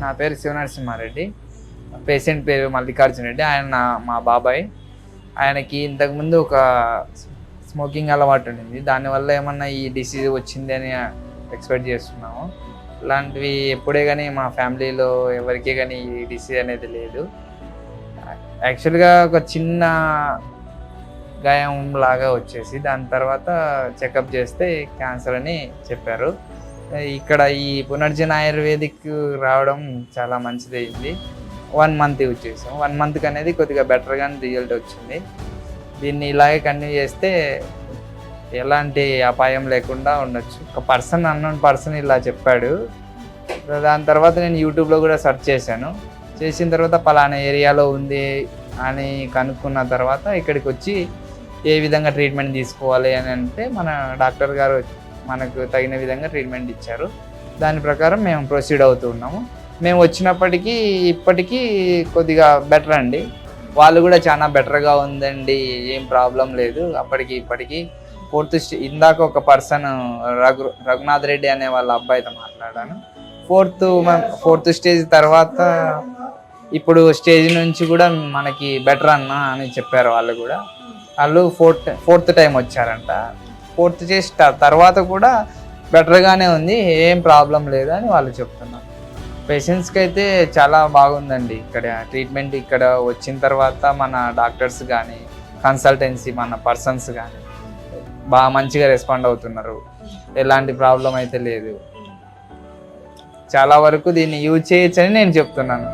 నా పేరు శివనరసింహారెడ్డి. పేషెంట్ పేరు మల్లికార్జున రెడ్డి. ఆయన నా- మా బాబాయ్. ఆయనకి ఇంతకుముందు ఒక స్మోకింగ్ అలవాటు ఉండింది. దానివల్ల ఏమన్నా ఈ డిసీజ్ వచ్చింది అని ఎక్స్పెక్ట్ చేస్తున్నాము. ఇలాంటివి ఎప్పుడే కానీ మా ఫ్యామిలీలో ఎవరికీ కానీ ఈ డిసీజ్ అనేది లేదు. యాక్చువల్గా ఒక చిన్న గాయం లాగా వచ్చేసి దాని తర్వాత చెకప్ చేస్తే క్యాన్సర్ అని చెప్పారు. ఇక్కడ ఈ పునర్జన ఆయుర్వేదిక్ రావడం చాలా మంచిదైంది వన్ మంత్ యూజ్ చేసాం. వన్ మంత్కి అనేది కొద్దిగా బెటర్గానే రిజల్ట్ వచ్చింది. దీన్ని ఇలాగే కంటిన్యూ చేస్తే ఎలాంటి అపాయం లేకుండా ఉండొచ్చు. ఒక పర్సన్ అన్నోన్ పర్సన్ ఇలా చెప్పాడు. దాని తర్వాత నేను యూట్యూబ్లో కూడా సెర్చ్ చేశాను. చేసిన తర్వాత పలానా ఏరియాలో ఉంది అని కనుక్కున్న తర్వాత ఇక్కడికి వచ్చి ఏ విధంగా ట్రీట్మెంట్ తీసుకోవాలి అని అంటే మన డాక్టర్ గారు మనకు తగిన విధంగా ట్రీట్మెంట్ ఇచ్చారు. దాని ప్రకారం మేము ప్రొసీడ్ అవుతూ ఉన్నాము. మేము వచ్చినప్పటికీ ఇప్పటికీ కొద్దిగా బెటర్ అండి. వాళ్ళు కూడా చాలా బెటర్గా ఉందండి ఏం ప్రాబ్లం లేదు. అప్పటికి ఇప్పటికి ఫోర్త్ స్టే ఇందాక ఒక పర్సన్ రఘు రఘునాథ్ రెడ్డి అనే వాళ్ళ అబ్బాయితో మాట్లాడాను. ఫోర్త్ ఫోర్త్ స్టేజ్ తర్వాత ఇప్పుడు స్టేజ్ నుంచి కూడా మనకి బెటర్ అన్న అని చెప్పారు వాళ్ళు కూడా. వాళ్ళు ఫోర్త్ ఫోర్త్ టైం వచ్చారంట. పూర్తి చేసి తర్వాత కూడా బెటర్గానే ఉంది ఏం ప్రాబ్లం లేదు అని వాళ్ళు చెప్తున్నారు. పేషెంట్స్కి అయితే చాలా బాగుందండి ఇక్కడ ట్రీట్మెంట్. ఇక్కడ వచ్చిన తర్వాత మన డాక్టర్స్ కానీ కన్సల్టెన్సీ మన పర్సన్స్ కానీ బాగా మంచిగా రెస్పాండ్ అవుతున్నారు. ఎలాంటి ప్రాబ్లం అయితే లేదు. చాలా వరకు దీన్ని యూజ్ చేయొచ్చని నేను చెప్తున్నాను.